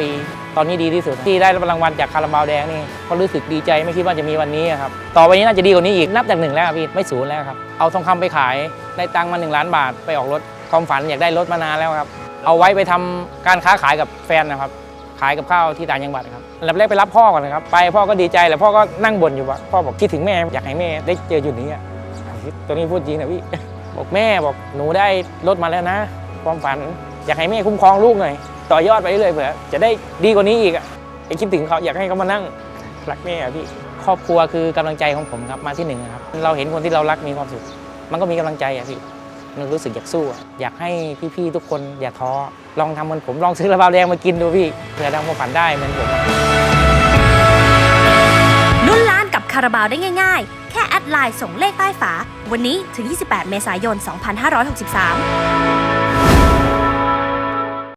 ปี ตอนนี้ดีที่สุด ที่ได้รับรางวัลจากคาราบาวแดงนี่ก็รู้สึกดีใจไม่คิดว่าจะมีวันนี้ครับ ต่อไปนี้น่าจะดีกว่านี้อีกนับจากหนึ่งแล้วพี่ไม่ศูนย์แล้วครับ เอาทองคำไปขายได้ตังค์มา 1 ล้านบาทไปออกรถความฝันอยากได้รถมานานแล้วครับ เอาไว้ไปทำการค้าขายกับแฟนนะครับขายกับข้าวที่ต่างจังหวัดครับลำแรกไปรับพ่อก่อนนะครับ ไปพ่อก็ดีใจแหละพ่อก็นั่งบ่นอยู่ว่าพ่อบอกคิดถึงแม่อยากให้แม่ได้เจอจุดนี้ตัวนี้พูดจริงนะพี่บอกแม่บอกหนูได้รถมาแล้วนะ ความฝันอยากให้แม่คุ้มครองลูกหน่อย ต่อยอดไปเรื่อยเผื่อจะได้ดีกว่านี้อีกอะไปคิดถึงเขาอยากให้เขามานั่งรักแม่อะพี่ครอบครัวคือกำลังใจของผมครับมาที่หนึ่งครับเราเห็นคนที่เรารักมีความสุข มันก็มีกำลังใจอะพี่มันรู้สึกอยากสู้ อยากให้พี่ๆทุกคนอย่าท้อลองทำเหมือนผมลองซื้อระเบาแดงมากินดูพี่เผื่อทำความฝันได้เหมือนผมลุ้นล้านกับคาราบาวได้ง่าย ๆ แค่แอดไลน์ส่งเลขใต้ฝา วันนี้ถึง 28 เมษายน 2563